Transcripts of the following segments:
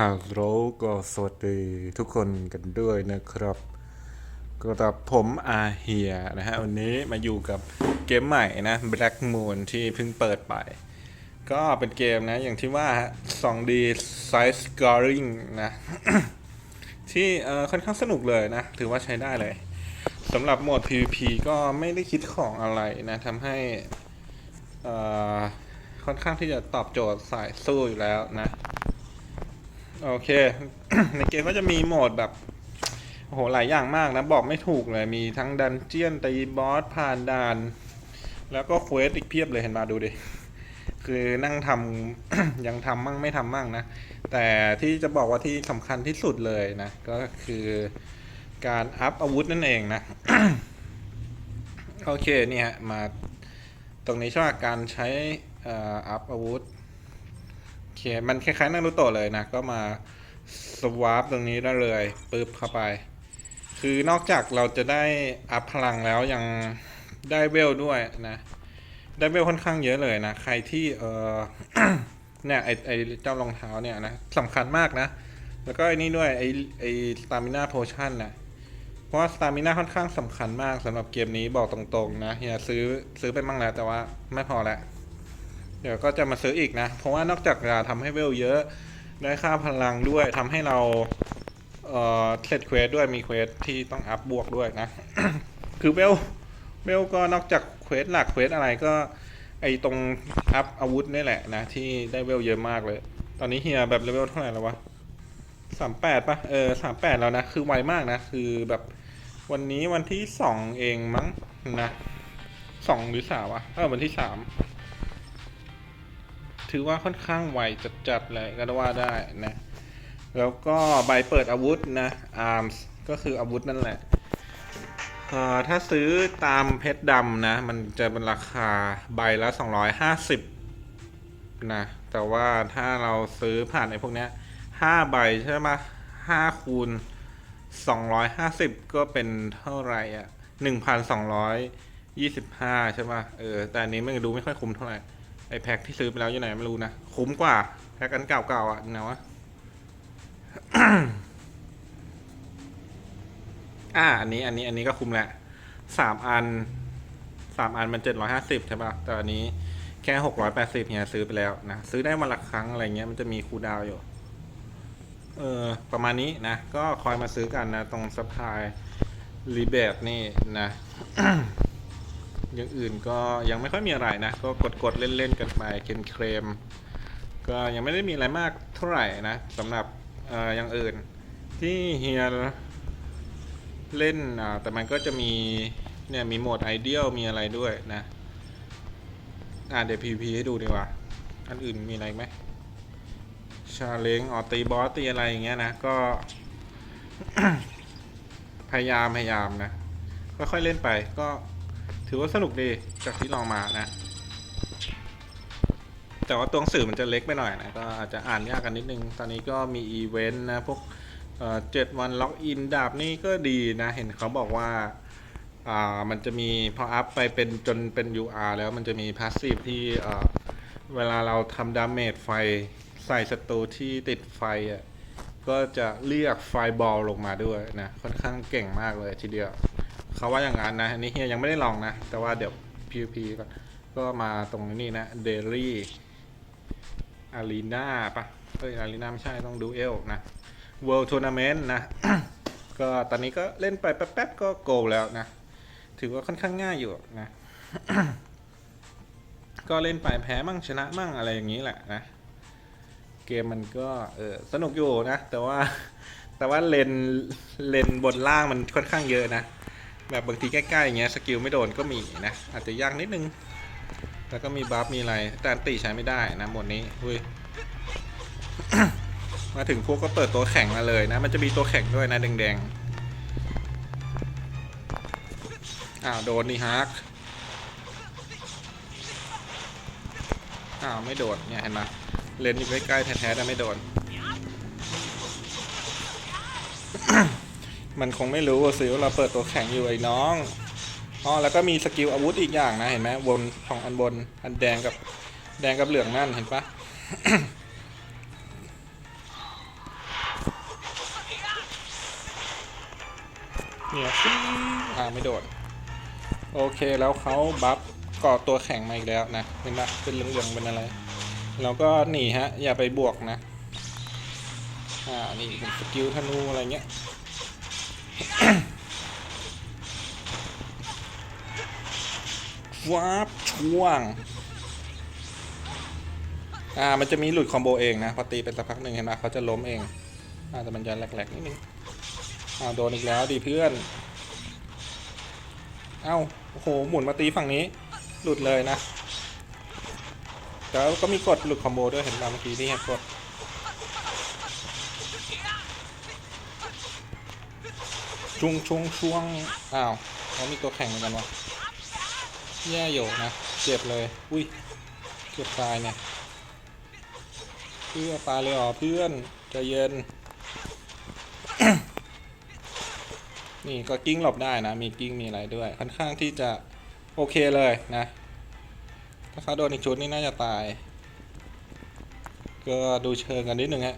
ฮัลโหลก็สวัสดีทุกคนกันด้วยนะครับ ก็กับผมอาเฮียนะฮะ วันนี้มาอยู่กับเกมใหม่นะ Black Moon ที่เพิ่งเปิดไป ก็เป็นเกมนะอย่างที่ว่าฮะ 2D Side Scoring นะ ที่ค่อนข้างสนุกเลยนะ ถือว่าใช้ได้เลยสำหรับโหมด PVP ก็ไม่ได้คิดของอะไรนะทำให้ค่อนข้างที่จะตอบโจทย์สายสู้อยู่แล้วนะ โอเค ในเกมก็จะมีโหมดแบบโอ้โหหลายอย่างมากนะ บอกไม่ถูกเลย มีทั้งดันเจียนตีบอสผ่านด่าน แล้วก็เควสอีกเพียบเลยเห็นมาดูดิ คือนั่งทำยังทำมั่งไม่ทำมั่งนะ แต่ที่จะบอกว่าที่สำคัญที่สุดเลยนะ ก็คือการอัพอาวุธนั่นเองนะ โอเคเนี่ยมาตรงนี้ช่วการใช้อัพอาวุธ อเค มันคล้ายๆนารูโตะเลยนะ ก็มาสวาปตรงนี้ได้เลยปึ๊บเข้าไป คือนอกจากเราจะได้อัพพลังแล้วยังได้เวลด้วยนะ ได้เวลค่อนข้างเยอะเลยนะ ใครที่เออเนี่ยไอไอเจ้ารองเท้าเนี่ยนะสำคัญมากนะ แล้วก็ไอ้นี่ด้วยไอไอสตามิน่าโพชั่นนะเพราะว่าสตามิน่าค่อนข้างสำคัญมากสำหรับเกมนี้บอกตรงๆนะเฮียซื้อซื้อไปบ้างแล้วแต่ว่าไม่พอแล้ว เดี๋ยวก็จะมาซื้ออีกนะ เพราะว่านอกจากจะทำให้เวลเยอะได้ค่าพลังด้วยทำให้เราเอ่อเซตเควสด้วยมีเควสที่ต้องอัพบวกด้วยนะ คือเวลเวลก็นอกจากเควสหลักเควสอะไรก็ไอตรงอัพอาวุธนี่แหละนะ ที่ได้เวลเยอะมากเลย ตอนนี้เฮียแบบเลเวลเท่าไหร่แล้ววะสามแปดปะเออสามแปดแล้วนะ คือไวมากนะ คือแบบวันนี้วันที่สองเองมั้งนะสองหรือสามวะเออวันที่สาม ถือว่าค่อนข้างไวจัดๆเลยก็ว่าได้นะ แล้วก็ใบเปิดอาวุธนะ arms ก็คืออาวุธนั่นแหละเออถ้าซื้อตามเพชรดำนะ มันจะเป็นราคาใบละ 250 นะ แต่ว่าถ้าเราซื้อผ่านไอ้พวกเนี้ย5ใบใช่ไหม5คูณ 250 ก็เป็นเท่าไหร่อะ 1,225 ใช่ป่ะเออ แต่อันนี้ไม่ดูไม่ค่อยคุ้มเท่าไหร่ อแพ็คที่ซื้อไปแล้วอยู่ไหนไม่รู้นะ คุ้มกว่า แพ็คอันเก่าๆอะนะวะอ่า อันนี้ อันนี้ อันนี้ก็คุ้มแหละสามอันสามอันมันเจ็ดร้อยห้าสิบใช่ป่ะ แต่อันนี้แค่หกร้อยแปดสิบเนี่ยซื้อไปแล้วนะ ซื้อได้วันละครั้งอะไรเงี้ย มันจะมีคูดาวอยู่ เออ ประมาณนี้นะ ก็คอยมาซื้อกันนะ ตรงสะพายรีเบทนี่นะ อย่างอื่นก็ยังไม่ค่อยมีอะไรนะ ก็กดๆเล่นๆกันไปเค็มเครมก็ยังไม่ได้มีอะไรมากเท่าไหร่นะสำหรับอออย่างอื่น ที่เฮียเล่นแต่มันก็จะมีเนี่ยมีโหมดไอเดียลมีอะไรด้วยนะอ่าเดี๋ยว PVP ให้ดูดีกว่า อันอื่นมีอะไรไหมชาเลงออตีบอสตีอะไรอย่างเงี้ยนะ ก็ พยายามพยายามนะค่อยๆเล่นไปก็ ถือว่าสนุกดีจากที่ลองมานะ แต่ว่าตัวหนังสือมันจะเล็กไปหน่อยนะ ก็อาจจะอ่านยากกันนิดนึง ตอนนี้ก็มีอีเวนต์นะ พวกเจ็ดวันล็อกอินดาบนี่ก็ดีนะ เห็นเขาบอกว่าอ่ามันจะมีพออัพไปเป็นจนเป็น UR แล้วมันจะมีพาสซีฟที่เวลาเราทำดาเมจไฟใส่ศัตรูที่ติดไฟอะก็จะเรียกไฟบอลลงมาด้วยนะ ค่อนข้างเก่งมากเลยทีเดียว เขาว่าอย่างนั้นนะ อันนี้เฮียยังไม่ได้ลองนะ แต่ว่าเดี๋ยว PVP ก็ก็มาตรงนี้นะเดลี่อารีนาปะเอ้ยอารีนาไม่ใช่ต้องดูเอลนะ World Tournament นะ ก็ตอนนี้ก็เล่นไปแป๊บๆก็โกลแล้วนะ ถือว่าค่อนข้างง่ายอยู่นะ ก็เล่นไปแพ้มั่งชนะมั่งอะไรอย่างนี้แหละนะ เกมมันก็เออสนุกอยู่นะ แต่ว่าแต่ว่าเลนเลนบนล่างมันค่อนข้างเยอะนะ แบบบางทีใกล้ๆอย่างเงี้ยสกิลไม่โดนก็มีนะ อาจจะยากนิดนึง แล้วก็มีบัฟมีอะไร แต่อันตีใช้ไม่ได้นะหมดนี้อุ้ยมาถึงพวกก็เปิดตัวแข่งมาเลยนะ มันจะมีตัวแข่งด้วยนะแดงๆ อ้าวโดนนี่ฮาร์กอ้าวไม่โดนเนี่ยเห็นไหมเลนอยู่ใกล้ๆแท้ๆแต่ไม่โดน มันคงไม่รู้สิว่าเราเปิดตัวแข็งอยู่ไอ้น้องอ๋อแล้วก็มีสกิลอาวุธอีกอย่างนะเห็นไหมบนของอันบน อันแดงกับแดงกับเหลืองนั่นเห็นปะเนี่ยซิอ่าไม่โดด โอเคแล้วเขาบัฟก่อตัวแข็งมาอีกแล้วนะเห็นปะเป็นเหลืองๆเป็นอะไร แล้วก็หนีฮะ อย่าไปบวกนะ อ่า นี่เป็นสกิลธนูอะไรเงี้ย วาบช่วง อ่า มันจะมีหลุดคอมโบเองนะ พอตีไปสักพักหนึ่งเห็นไหมเขาจะล้มเอง อ่าแต่มันจะแหลกๆนิดนึง อ่าโดนอีกแล้วดีเพื่อน เอ้า โอ้โห หมุนมาตีฝั่งนี้ หลุดเลยนะ แล้วก็มีกดหลุดคอมโบด้วยเห็นป่ะเมื่อกี้ที่เห็นกด ชุงชุงช่วงอ้าวเขามีตัวแข่งเหมือนกันวะแย่อยู่นะ เจ็บเลย อุ้ยเกือบตายเนี่ย เพื่อตายเลยเหรอเพื่อนใจเย็น นี่ก็กิ้งหลบได้นะ มีกิ้งมีอะไรด้วย ค่อนข้างที่จะโอเคเลยนะ ถ้าเขาโดนอีกชุดนี่น่าจะตาย ก็ดูเชิงกันนิดนึงฮะ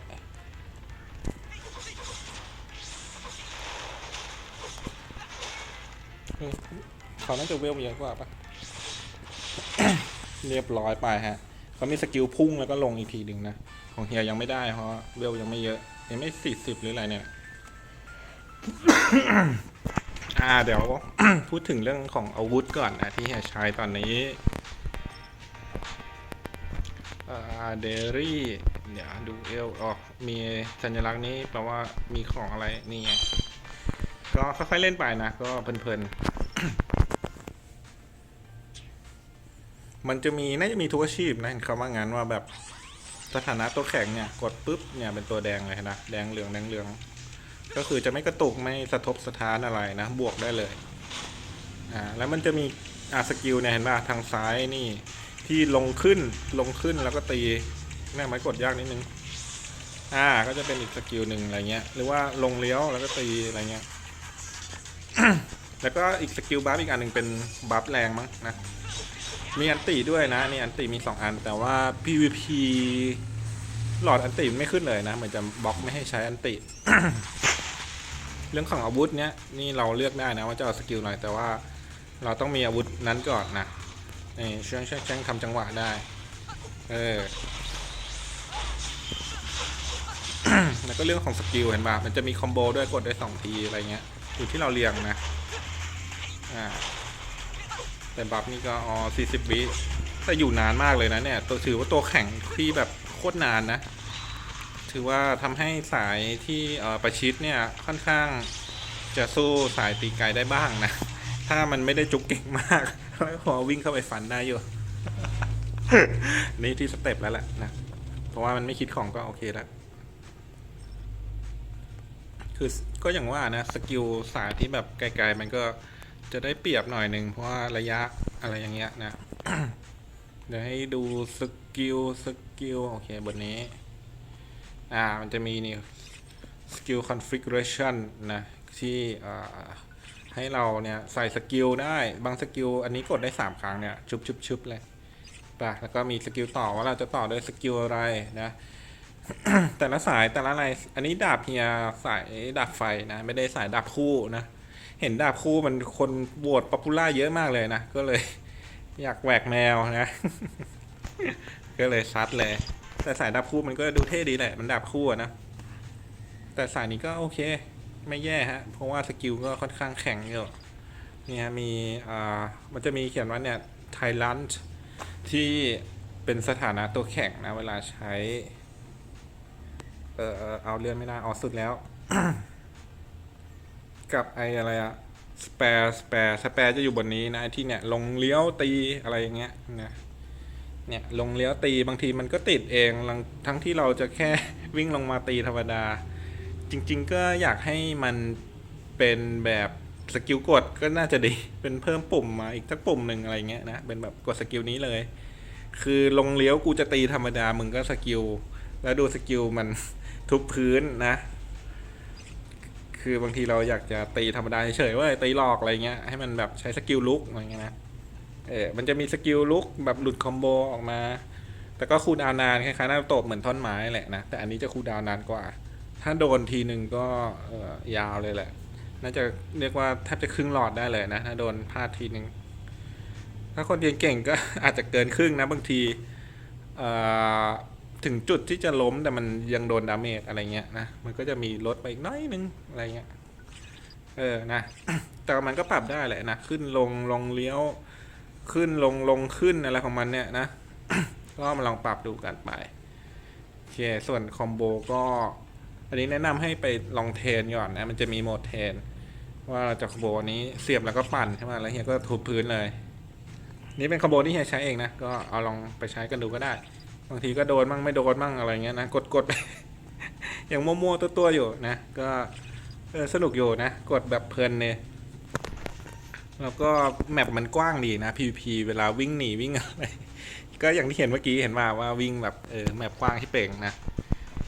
เขาน่าจะเวลเยอะกว่าปะเรียบร้อยไปฮะเขามีสกิลพุ่งแล้วก็ลงอีกทีหนึ่งนะ ของเฮียยังไม่ได้เพราะเวลยังไม่เยอะ ยังไม่สี่สิบหรืออะไรเนี่ย อ่าเดี๋ยว พูดถึงเรื่องของอาวุธก่อนนะที่เฮียใช้ตอนนี้อ่าเดรี่เดี๋ยวดูเอลออกมีสัญลักษณ์นี้แปลว่ามีของอะไรนี่ไงก็ค่อยๆเล่นไปนะ ก็เพลินๆ มันจะมีน่าจะมีทุกอาชีพนะเห็นเขาว่างั้นว่าแบบสถานะตัวแข็งเนี่ยกดปุ๊บเนี่ยเป็นตัวแดงเลยนะแดงเหลืองแดงเหลือง ก็คือจะไม่กระตุกไม่สะทบสะท้านอะไรนะบวกได้เลยอ่าแล้วมันจะมีอาสกิลเนี่ยเห็นป่ะทางซ้ายนี่ที่ลงขึ้นลงขึ้นแล้วก็ตีเนี่ยไม้กดยากนิดนึงอ่าก็จะเป็นอีกสกิลหนึ่งอะไรเงี้ยหรือว่าลงเลี้ยวแล้วก็ตีอะไรเงี้ยแล้วก็อีกสกิลบัฟอีกอันหนึ่งเป็นบัฟแรงมั้งนะ มีอันติด้วยนะนี่อันติมีสองอัน แต่ว่า PVP หลอดอันติไม่ขึ้นเลยนะเหมือนจะบล็อกไม่ให้ใช้อันติ เรื่องของอาวุธเนี้ยนี่เราเลือกได้นะว่าจะเอาสกิลไหนแต่ว่าเราต้องมีอาวุธนั้นก่อนนะนี่ช่วยช่วยแจ้งทำจังหวะได้ เออแล้วก็เรื่องของสกิลเห็นป่ะมันจะมีคอมโบด้วยกดได้สองทีอะไรเงี้ยอยู่ที่เราเรียงนะ อ่า แต่บัฟนี่ก็อ๋อ40วิแต่อยู่นานมากเลยนะเนี่ยตัวถือว่าตัวแข็งที่แบบโคตรนานนะ ถือว่าทำให้สายที่เออประชิดเนี่ยค่อนข้างจะสู้สายตีไกลได้บ้างนะ ถ้ามันไม่ได้จุกเก่งมากแล้วพอวิ่งเข้าไปฟันได้อยู่ นี่ที่สเต็ปแล้วแหละนะ เพราะว่ามันไม่คิดของก็โอเคแล้ว คือก็อย่างว่านะ สกิลสายที่แบบไกลๆมันก็ จะได้เปรียบหน่อยหนึ่งเพราะว่าระยะอะไรอย่างเงี้ยนะ เดี๋ยวให้ดูสกิลสกิลโอเคบนนี้ อ่ามันจะมีนี่สกิล configuration นะที่อ่าให้เราเนี่ยใส่สกิลได้บางสกิลอันนี้กดได้ 3 ครั้งเนี่ยชุบชุบชุบเลยปะแล้วก็มีสกิลต่อว่าเราจะต่อด้วยสกิลอะไรนะแต่ละสายแต่ละอะไร อันนี้ดาบเฮียสายดาบไฟนะ ไม่ได้สายดาบคู่นะ เห็นดาบคู่มันคนโหวตป๊อปปูล่าเยอะมากเลยนะ ก็เลยอยากแหวกแมวนะ ก็เลยซัดเลย แต่สายดาบคู่มันก็ดูเท่ดีแหละ มันดาบคู่นะ แต่สายนี้ก็โอเค ไม่แย่ฮะ เพราะว่าสกิลก็ค่อนข้างแข็งอยู่เนี่ยฮะมีอ่ามันจะมีเขียนว่าเนี่ยไทลันที่เป็นสถานะตัวแข็งนะ เวลาใช้ เออเอาเลื่อนไม่ได้เอาสุดแล้ว กับไออะไรอะสเปร์สเปร์สเปร์จะอยู่บนนี้นะไอที่เนี่ยลงเลี้ยวตีอะไรอย่างเงี้ยนะเนี่ยลงเลี้ยวตีบางทีมันก็ติดเองลังทั้งที่เราจะแค่วิ่งลงมาตีธรรมดา จริง ๆ ก็อยากให้มันเป็นแบบสกิลกดก็น่าจะดีเป็นเพิ่มปุ่มมาอีกสักปุ่มหนึ่งอะไรเงี้ยนะเป็นแบบกดสกิลนี้เลย คือลงเลี้ยวกูจะตีธรรมดามึงก็สกิลแล้วดูสกิลมันทุบพื้นนะ คือบางทีเราอยากจะตีธรรมดาเฉยๆเว่าตีหลอกอะไรเงี้ยให้มันแบบใช้สกิลลุกอะไรเงี้ยนะเออมันจะมีสกิลลุกแบบหลุดคอมโบออกมา แต่ก็คูดาวนานคล้ายๆหน้าตบเหมือนท่อนไม้แหละนะ แต่อันนี้จะคูดาวนานกว่า ถ้าโดนทีหนึ่งก็เออยาวเลยแหละ น่าจะเรียกว่าแทบจะครึ่งหลอดได้เลยนะ ถ้าโดนพลาดทีหนึ่งถ้าคนเรียนเก่งก็อาจจะเกินครึ่งนะบางทีเอ่อ ถึงจุดที่จะล้มแต่มันยังโดนดาเมจอะไรเงี้ยนะมันก็จะมีลดไปอีกน้อยนึงอะไรเงี้ยเออนะแต่มันก็ปรับได้แหละนะขึ้นลงลงเลี้ยว ขึ้นลงลงขึ้นอะไรของมันเนี่ยนะก็มาลองปรับดูกันไปโอเคส่วนคอมโบก็อันนี้แนะนำให้ไปลองเทนก่อนนะมันจะมีโหมดเทน ว่าเราจะคอมโบนี้เสียบแล้วก็ปั่นใช่ไหมแล้วเฮียก็ทุบพื้นเลย นี่เป็นคอมโบที่เฮียใช้เองนะก็เอาลองไปใช้กันดูก็ได้ บางทีก็โดนมั่งไม่โดนมั่งอะไรเงี้ยนะกดกดอย่างมั่วๆตัวๆอยู่นะ ก็เออสนุกอยู่นะ กดแบบเพลินเนี่ยแล้วก็แมปมันกว้างดีนะ PVP เวลาวิ่งหนีวิ่งอะไรก็อย่างที่เห็นเมื่อกี้เห็นมาว่าวิ่งแบบเออแมปกว้างที่เป่งนะ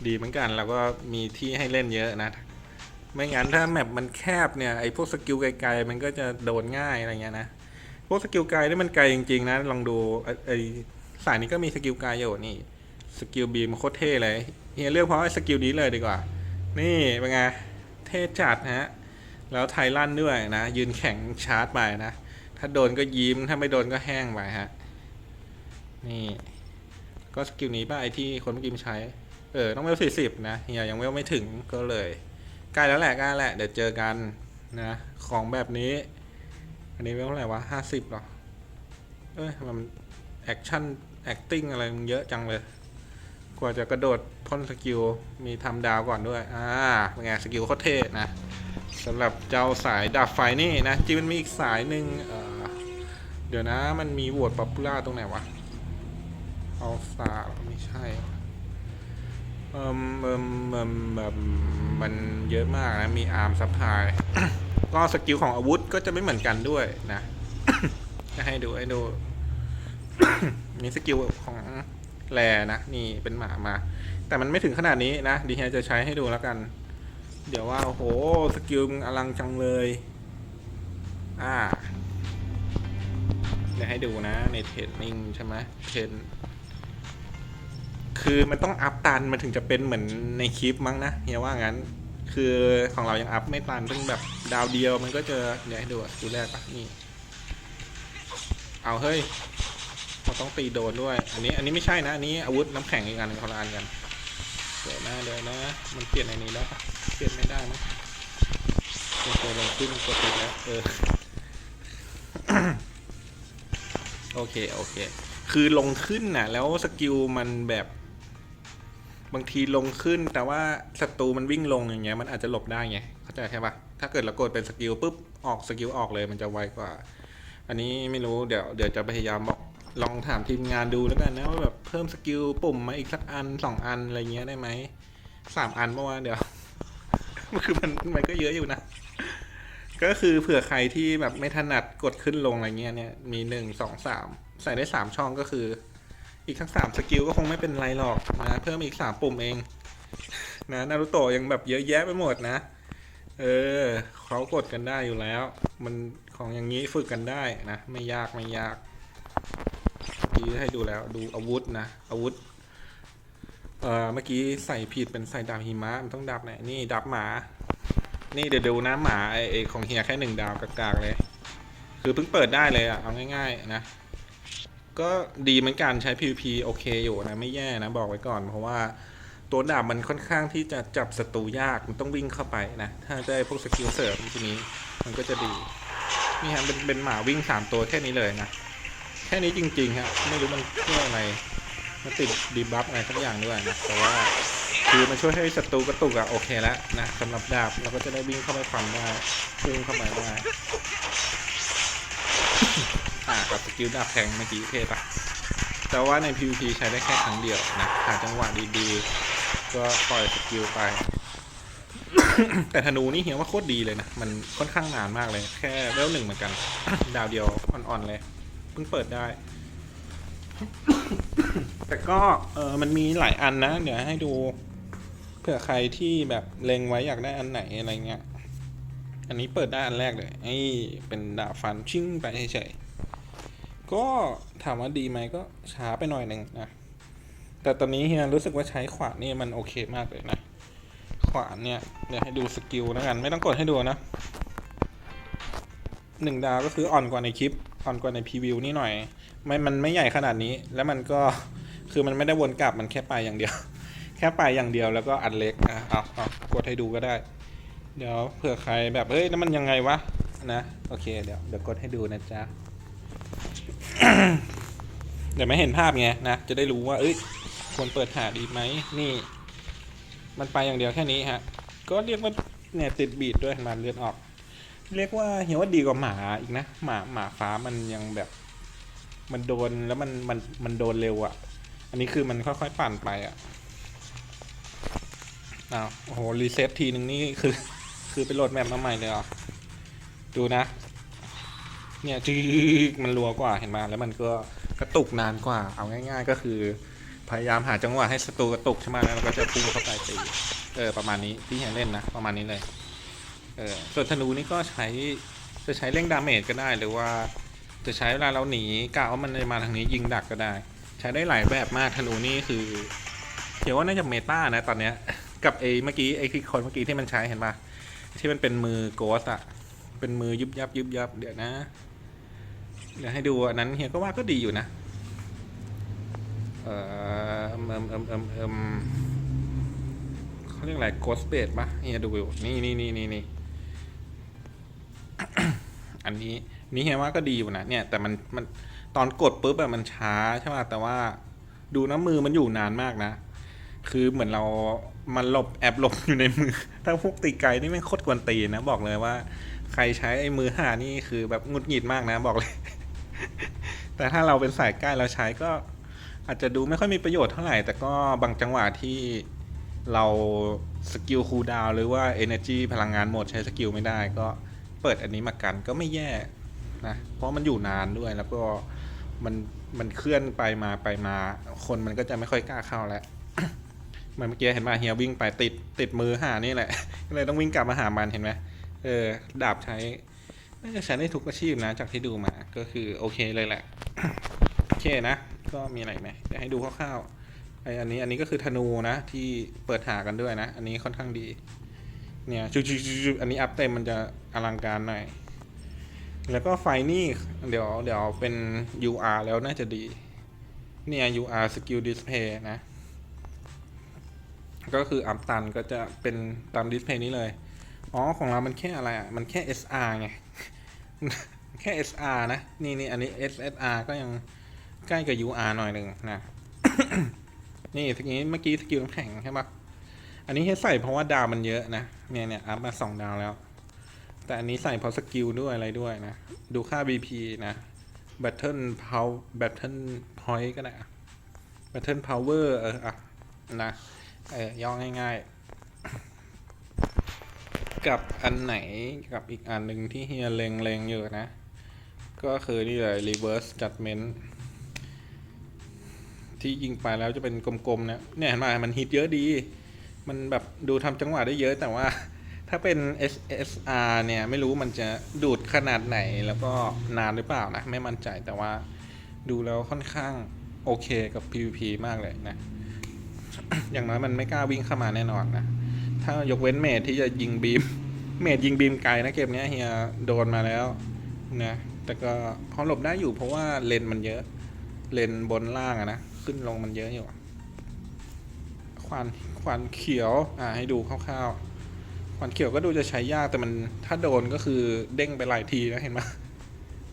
ดีเหมือนกันแล้วก็มีที่ให้เล่นเยอะนะ ไม่งั้นถ้าแมปมันแคบเนี่ยไอ้พวกสกิลไกลๆมันก็จะโดนง่ายอะไรเงี้ยนะ พวกสกิลไกลนี่มันไกลจริงๆนะลองดูไอ้ไอ สายนี้ก็มีสกิลกลอยู่นี่สกิลบีมโคตรเท่เลยเฮียเลือกเพราะสกิลนี้เลยดีกว่า นี่เป็นไงเท่จัดนะฮะแล้วไทลั่นด้วยนะ ยืนแข็งชาร์จไปนะ ถ้าโดนก็ยิ้มถ้าไม่โดนก็แห้งไปฮะนี่ ก็สกิลนี้ป่ะไอที่คนเมื่อกี้มันใช้ เออต้องเวลสี่สิบนะเฮียยังเวลไม่ถึงก็เลยใกล้แล้วแหละใกล้แล้วแหละเดี๋ยวเจอกันนะของแบบนี้ อันนี้เวลเท่าไหร่วะห้าสิบหรอเอ้ยมันแอคชั่น แอคติ้งอะไรมันเยอะจังเลย กว่าจะกระโดดพ่นสกิล มีทำดาวก่อนด้วย อ่าเป็นไงสกิลโคตรเท่นะสำหรับเจ้าสายดาบไฟนี่นะจริงมันมีอีกสายหนึ่งเเดี๋ยวนะมันมีโหวตป๊อปปูล่าตรงไหนวะเอาสาไม่ใช่เอิมเอิมเอิมแบบมันเยอะมากนะ มีอาร์มซัพพลายก็สกิลของอาวุธก็จะไม่เหมือนกันด้วยนะจะให้ดูให้ดู มีสกิลของแลนะนี่เป็นหมามา แต่มันไม่ถึงขนาดนี้นะดีเฮียจะใช้ให้ดูแล้วกัน เดี๋ยวว่าโอ้โหสกิลมึงอลังจังเลย อ่าเดี๋ยวให้ดูนะในเทรนนิ่งใช่ไหมเทรนคือมันต้องอัพตันมันถึงจะเป็นเหมือนในคลิปมั้งนะเฮียว่างั้น คือของเรายังอัพไม่ตันเพิ่งแบบดาวเดียวมันก็เจอเดี๋ยวให้ดูอะดูแรกปะนี่ เอาเฮ้ย เราต้องตีโดนด้วย อันนี้ อันนี้ไม่ใช่นะ อันนี้อาวุธน้ำแข็งอีกอันคนละอันกัน เดี๋ยวนะเดี๋ยวนะ มันเปลี่ยนในนี้แล้วเปลี่ยนไม่ได้มั้งเป็นตัวลงขึ้นกดติดแล้ว เออ โอเค โอเค คือลงขึ้นน่ะแล้วสกิลมันแบบ บางทีลงขึ้น แต่ว่าศัตรูมันวิ่งลงอย่างเงี้ย มันอาจจะหลบได้ไง เข้าใจใช่ปะถ้าเกิดเรากดเป็นสกิลปุ๊บ ออกสกิลออกเลย มันจะไวกว่า อันนี้ไม่รู้ เดี๋ยว เดี๋ยวจะพยายามบอก ลองถามทีมงานดูแล้วกันนะว่าแบบเพิ่มสกิลปุ่มมาอีกสักอันสองอันอะไรเงี้ยได้ไหมสามอันเมื่อวานเดี๋ยว มันคือมันมันก็เยอะอยู่นะ ก็คือเผื่อใครที่แบบไม่ถนัดกดขึ้นลงอะไรเงี้ยเนี่ยมีหนึ่งสองสามใส่ได้สามช่องก็คือ อีกทั้งสามสกิลก็คงไม่เป็นไรหรอกนะ เพิ่มอีกสามปุ่มเอง นะนารุโตะยังแบบเยอะแยะไปหมดนะ เออเขากดกันได้อยู่แล้ว มันของอย่างนี้ฝึกกันได้นะ ไม่ยากไม่ยาก ทีให้ดูแล้วดูอาวุธนะ อาวุธ เอ่อเมื่อกี้ใส่ผิดเป็นใส่ดาบหิมะมันต้องดับไหนนี่ดับหมา นี่เดี๋ยวดูนะหมาไอไอของเฮียแค่หนึ่งดาวกากๆเลย คือเพิ่งเปิดได้เลยอะเอาง่าย ๆ นะ ก็ดีเหมือนกันใช้ PVP โอเคอยู่นะไม่แย่นะบอกไว้ก่อนเพราะว่าตัวดาบมันค่อนข้างที่จะจับศัตรูยาก มันต้องวิ่งเข้าไปนะ ถ้าได้พวกสกิลเสริมทีนี้ มันก็จะดี นี่ฮะเป็นเป็นหมาวิ่งสามตัวแค่นี้เลยนะ แค่นี้จริงๆฮะไม่รู้มันช่วยออะไรมันติดดีบัฟอะไรสักอย่างด้วยนะแต่ว่าคือมันช่วยให้ศัตรูกระตุกอะโอเคแล้วนะสำหรับดาบเราก็จะได้วิ่งเข้าไปฟันได้วิ่งเข้าไปได้อ่ากับสกิลดาบแทงเมื่อกี้เทปะแต่ว่าใน PVP ใช้ได้แค่ครั้งเดียวนะหาจังหวะดีๆ ก็ปล่อยสกิลไป แต่ธนูนี่เฮียว่าโคตรดีเลยนะ มันค่อนข้างนานมากเลย แค่เวลหนึ่งเหมือนกัน ดาวเดียวอ่อนๆเลย พิ่งเปิดได้ แต่ก็เออมันมีหลายอันนะ เดี๋ยวให้ดูเผื่อใครที่แบบเล็งไว้อยากได้อันไหนอะไรเงี้ย อันนี้เปิดได้อันแรกเลยไอ้เป็นดาบฟันชิ่งไปเฉยๆก็ถามว่าดีไหมก็ช้าไปหน่อยหนึ่งนะแต่ตอนนี้เฮียรู้สึกว่าใช้ขวานนี่มันโอเคมากเลยนะ ขวานเนี่ยเดี๋ยวให้ดูสกิลแล้วกัน ไม่ต้องกดให้ดูนะหนึ่งดาวก็คืออ่อนกว่าในคลิป อ่อนกว่าในพรีวิวนี่หน่อยไม่มันไม่ใหญ่ขนาดนี้ แล้วมันก็คือมันไม่ได้วนกลับมันแค่ไปอย่างเดียว แค่ไปอย่างเดียวแล้วก็อันเล็กอะเอาเอากดให้ดูก็ได้ เดี๋ยวเผื่อใครแบบเฮ้ยแล้วมันยังไงวะนะโอเคเดี๋ยวเดี๋ยวกดให้ดูนะจ๊ะเดี๋ยวไม่เห็นภาพไงนะจะได้รู้ว่าเอ้ยควรเปิดหาดีไหมนี่ มันไปอย่างเดียวแค่นี้ฮะก็เรียกว่าเนี่ยติดบีดด้วยมันเลือดออก เรียกว่าเฮียว่าดีกว่าหมาอีกนะ หมาหมาฟ้ามันยังแบบ มันโดนแล้วมันมันมันโดนเร็วอะ่ะ อันนี้คือมันค่อยๆปั่นไปอะ่ะอ้าวโอ้โหรีเซ็ตทีหนึ่งนี่คือ คือไปโหลดแมปมาใหม่เลยเหรอดูนะ เนี่ยจืดมันรัวกว่าเห็นไหมแล้วมันก็กระตุกนานกว่า เอาง่าย ๆ ก็คือ พยายามหาจังหวะให้ศัตรูกระตุกใช่ไหมแล้วก็จะพุ่งเข้าไปตีเออประมาณนี้ที่เห็นเล่นนะประมาณนี้เลย เออส่วนธนูนี่ก็ใช้จะใช้เร่งดาเมจก็ได้ หรือว่าจะใช้เวลาเราหนีกะว่ามันจะมาทางนี้ยิงดักก็ได้ ใช้ได้หลายแบบมากธนูนี่คือเขียวว่าน่าจะเมตานะตอนเนี้ยกับไอ้เมื่อกี้ไอ้ที่คนเมื่อกี้ที่มันใช้เห็นปะที่มันเป็นมือโกสอะเป็นมือยุบยับยุบยับเดี๋ยวนะ เดี๋ยวให้ดูอันนั้นเฮียก็ว่าก็ดีอยู่นะ เอ่อเอิมเอิมเอิมเอิมเขาเรียกอะไรโกสเบดปะเฮียดูอยู่นี่นี่นี่นี่นี่ อันนี้นี่เฮียว่าก็ดีอยู่นะเนี่ย แต่มันมันตอนกดปุ๊บอะมันช้าใช่ป่ะแต่ว่าดูนะมือมันอยู่นานมากนะ คือเหมือนเรามันหลบแอบหลบอยู่ในมือ ถ้าพวกตีไกลนี่ไม่โคตรกวนตีนะ บอกเลยว่า ใครใช้ไอ้มือหานี่คือแบบงุดหงิดมากนะบอกเลย แต่ถ้าเราเป็นสายใกล้เราใช้ก็อาจจะดูไม่ค่อยมีประโยชน์เท่าไหร่ แต่ก็บางจังหวะที่เราสกิลคูลดาวหรือว่า Energy พลังงานหมดใช้สกิลไม่ได้ก็ เปิดอันนี้มากันก็ไม่แย่นะเพราะมันอยู่นานด้วยแล้วก็มันมันเคลื่อนไปมาไปมา คนมันก็จะไม่ค่อยกล้าเข้าแล้วเหมือนเมื่อกี้เห็นมาเฮียวิ่งไปติดติดมือหานี่แหละก็เลยต้องวิ่งกลับมาหามันเห็นไหมเออดาบใช้น่าจะใช้ได้ทุกอาชีพนะจากที่ดูมาก็คือโอเคเลยแหละโอเคนะ ก็มีอะไรไหมเดี๋ยวให้ดูคร่าวๆไออันนี้อันนี้ก็คือธนูนะที่เปิดหากันด้วยนะ อันนี้ค่อนข้างดี เนี่ยจุดๆๆอันนี้อัพเต็มมันจะอลังการหน่อย แล้วก็ไฟนี่ เดี๋ยวเดี๋ยวเป็น UR แล้วน่าจะดี เนี่ย UR Skill Display นะ ก็คืออัพตันก็จะเป็นตามดิสเพย์นี้เลย อ๋อ ของเรามันแค่อะไรอะ มันแค่ SR ไง แค่ SR นะ นี่นี่อันนี้ SSR ก็ยังใกล้กับ UR หน่อยหนึ่งนะ นี่สกี้เมื่อกี้สกิลน้ำแข็งใช่ปะ อันนี้ให้ใส่เพราะว่าดาวมันเยอะนะ เนี่ยเนี่ยอัพมาสองดาวแล้ว แต่อันนี้ใส่เพราะสกิลด้วยอะไรด้วยนะ ดูค่า BP นะ Battle Power Battle Point ก็ได้ Battle Power เอออะนะ เออย่อง่ายๆ กับอันไหนกับอีกอันหนึ่งที่เฮียเล็งๆอยู่นะ ก็คือนี่เลย reverse judgment ที่ยิงไปแล้วจะเป็นกลมๆเนี่ยเนี่ยเห็นไหมมันฮิตเยอะดี มันแบบดูทำจังหวะได้เยอะแต่ว่าถ้าเป็น SSR เนี่ย ไม่รู้มันจะดูดขนาดไหนแล้วก็นานหรือเปล่านะ ไม่มั่นใจแต่ว่าดูแล้วค่อนข้างโอเคกับ PVP มากเลยนะ อย่างน้อยมันไม่กล้าวิ่งเข้ามาแน่นอนนะ ถ้ายกเว้นเมดที่จะยิงบีม เมดยิงบีมไกลนะเกมนี้เฮียโดนมาแล้วนะ แต่ก็พอหลบได้อยู่เพราะว่าเลนมันเยอะ เลนบนล่างอะนะ ขึ้นลงมันเยอะอยู่ควัน ควันเขียวอ่าให้ดูคร่าวๆควันเขียวก็ดูจะใช้ยากแต่มันถ้าโดนก็คือเด้งไปหลายทีนะเห็นไหม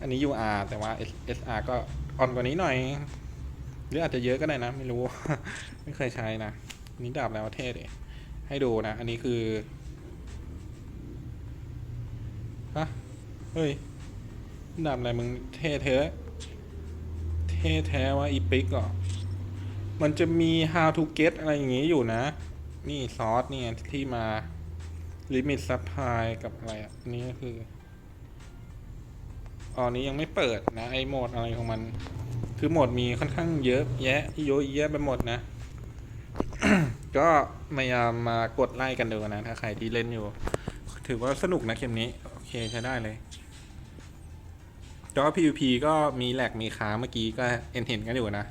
อันนี้ UR แต่ว่า SR ก็อ่อนกว่านี้หน่อย หรืออาจจะเยอะก็ได้นะ ไม่รู้ ไม่เคยใช้นะ นี่ดาบแล้วเท่เลยให้ดูนะ อันนี้คือฮะเฮ้ยดาบอะไรมึงเท่เทอะเท่แท้ว่าอีปิกเหรอ มันจะมี how to get อะไรอย่างงี้อยู่นะ นี่ซอสเนี่ยที่มา limit supply กับอะไรอะนี่ก็คืออ๋อนี้ยังไม่เปิดนะไอโหมดอะไรของมัน คือโหมดมีค่อนข้างเยอะแยะเยอะแยะไปหมดนะ ก็พยายามมากดไล่กันดูนะ ถ้าใครที่เล่นอยู่ ถือว่าสนุกนะเกมนี้ โอเคใช้ได้เลยแต่ว่า PVP ก็มีแหลกมีค้างเมื่อกี้ก็เห็นเห็นกันอยู่นะ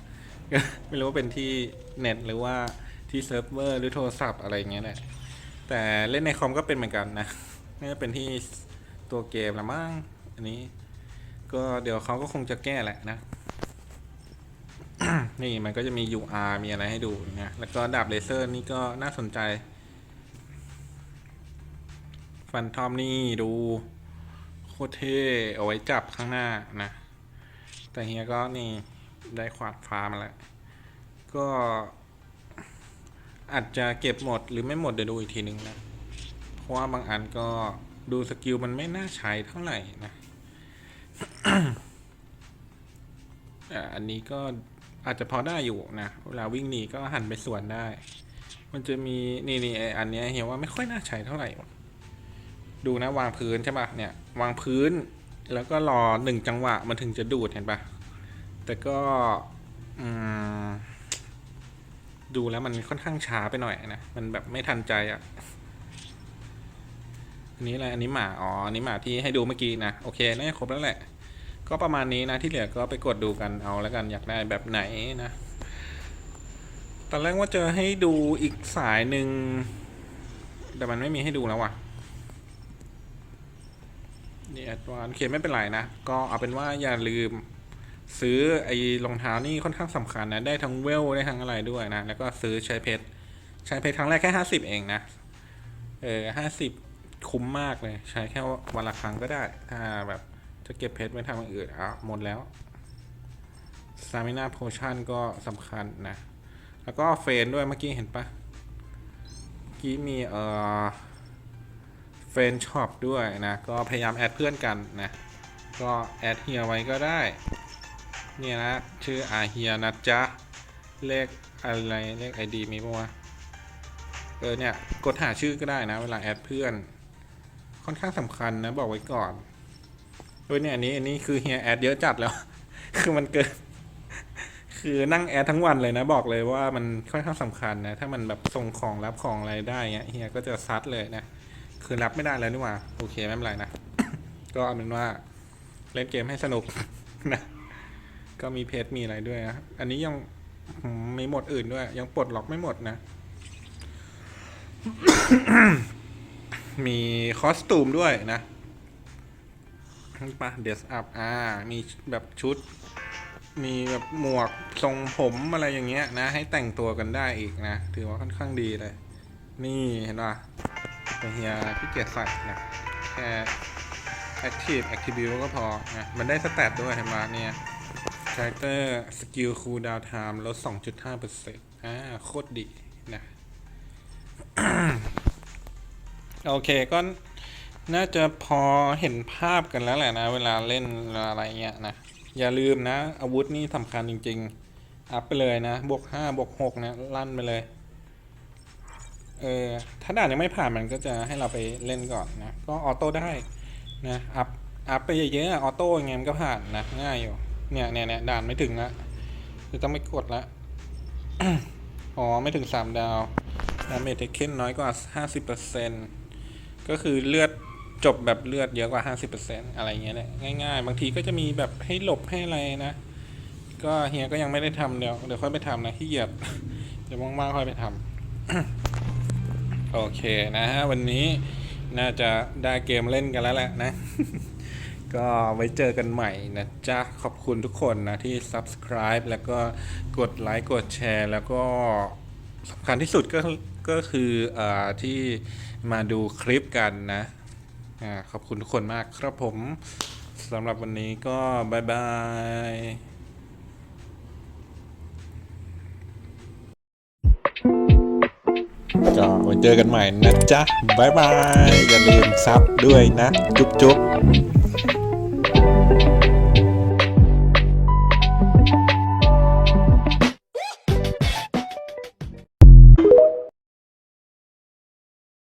ไม่รู้ว่าเป็นที่เน็ตหรือว่าที่เซิร์ฟเวอร์หรือโทรศัพท์อะไรเงี้ยแหละแต่เล่นในคอมก็เป็นเหมือนกันนะน่าจะเป็นที่ตัวเกมละมั้งอันนี้ ก็เดี๋ยวเขาก็คงจะแก้แหละนะ นี่มันก็จะมี UR มีอะไรให้ดูนะแล้วก็ดาบเลเซอร์นี่ก็น่าสนใจ ฟันทอมนี่ดูโคตรเท่เอาไว้จับข้างหน้านะ แต่เฮียก็นี่ ได้ขวาดฟ้ามาแล้ว ก็อาจจะเก็บหมดหรือไม่หมดเดี๋ยวดูอีกทีหนึ่งนะ เพราะว่าบางอันก็ดูสกิลมันไม่น่าใช้เท่าไหร่นะอันนี้ก็อาจจะพอได้อยู่นะ เวลาวิ่งหนีก็หันไปสวนได้ มันจะมีนี่นี่อันนี้เฮียว่าไม่ค่อยน่าใช้เท่าไหร่ ดูนะวางพื้นใช่ปะเนี่ย วางพื้นแล้วก็รอหนึ่งจังหวะมันถึงจะดูดเห็นปะ แต่ก็ดูแล้วมันค่อนข้างช้าไปหน่อยนะ มันแบบไม่ทันใจอะ่ะ อันนี้อะไร อันนี้หมา อ๋อ อันนี้หมาที่ให้ดูเมื่อกี้นะ โอเค น่าจะครบแล้วแหละ ก็ประมาณนี้นะ ที่เหลือก็ไปกดดูกันเอาแล้วกัน อยากได้แบบไหนนะ ตอนแรกว่าจะให้ดูอีกสายหนึ่ง แต่มันไม่มีให้ดูแล้วว่ะนี่แอดวานโอเคไม่เป็นไรนะ ก็เอาเป็นว่าอย่าลืม ซื้อไอ้รองเท้านี่ค่อนข้างสำคัญนะ ได้ทั้งเวลได้ทั้งอะไรด้วยนะ แล้วก็ซื้อใช้เพชรใช้เพชรครั้งแรกแค่ห้าสิบเองนะ เออห้าสิบคุ้มมากเลย ใช้แค่วันละครั้งก็ได้ ถ้าแบบจะเก็บเพชรไม่ทำอย่างอื่นอะหมดแล้วส a ามินาโพชั่นก็สำคัญนะ แล้วก็เฟนด้วยเมื่อกี้เห็นปะเมื่อกี้มีเอ่อเฟนช็อปด้วยนะ ก็พยายามแอดเพื่อนกันนะ ก็แอดเฮียไว้ก็ได้ เนี่ยนะ ชื่ออาเฮียนะจ๊ะ เลขอะไร เลขไอดีมีปะวะ เออเนี่ย กดหาชื่อก็ได้นะ เวลาแอดเพื่อน ค่อนข้างสำคัญนะ บอกไว้ก่อนเออเนี่ยอันนี้อันนี้คือเฮียแอดเยอะจัดแล้ว คือมันเกิน คือนั่งแอดทั้งวันเลยนะ บอกเลยว่ามันค่อนข้างสำคัญนะ ถ้ามันแบบส่งของรับของอะไรได้เงี้ยเฮียก็จะซัดเลยนะ คือรับไม่ได้แล้วนี่หว่า โอเคไม่เป็นไรนะ ก็เอาเป็นว่าเล่นเกมให้สนุกนะ ก็มีเพจมีอะไรด้วยนะอันนี้ยังมีหมดอื่นด้วย ยังปลดล็อกไม่หมดนะ มีคอสตูมด้วยนะปะเดสอัพอ่า มีแบบชุด มีแบบหมวกทรงผมอะไรอย่างเงี้ยนะ ให้แต่งตัวกันได้อีกนะ ถือว่าค่อนข้างดีเลย นี่เห็นป่ะเฮียพี่เกียรใส่นะแค่ Active Active ก็พอนะมันได้สแตทด้วยเห็นไหมเนี่ย Character Skill Cooldown Time ลด 2.5%อ่าโคตรดีนะ โอเคก็น่าจะพอเห็นภาพกันแล้วแหละนะ เวลาเล่นอะไรเงี้ยนะ อย่าลืมนะ อาวุธนี่สำคัญจริง ๆ อัพไปเลยนะ บวกห้าบวกหกนะ ลั่นไปเลย เออ ถ้าด่านยังไม่ผ่านมันก็จะให้เราไปเล่นก่อนนะ ก็ออโต้ได้นะ อัพอัพไปเยอะๆอะออโต้ยังไงมันก็ผ่านนะ ง่ายอยู่ เนี่ยเนี่ยเนี่ยด่านไม่ถึงละจะต้องไม่กดละอ๋อ ไม่ถึงสามดาวดาเมจเทคเคนน้อยกว่า50%ก็คือเลือดจบแบบเลือดเยอะกว่า50%อะไรเงี้ยแหละง่ายๆ บางทีก็จะมีแบบให้หลบให้อะไรนะ ก็เฮียก็ยังไม่ได้ทำเดี๋ยวเดี๋ยวค่อยไปทำนะที่เหยียบเดี๋ยวว่างๆค่อยไปทำโอเคนะฮะวันนี้น่าจะได้เกมเล่นกันแล้วแหละนะ ก็ไว้เจอกันใหม่นะจ๊ะ ขอบคุณทุกคนนะที่ subscribe แล้วก็กดไลค์กดแชร์ แล้วก็สำคัญที่สุดก็ก็คืออที่มาดูคลิปกันนะอขอบคุณทุกคนมากครับผมสำหรับวันนี้ก็บายบายก็ไว้เจอกันใหม่นะจ๊ะบายบาย อย่าลืมซับด้วยนะ จุ๊บจุ๊บ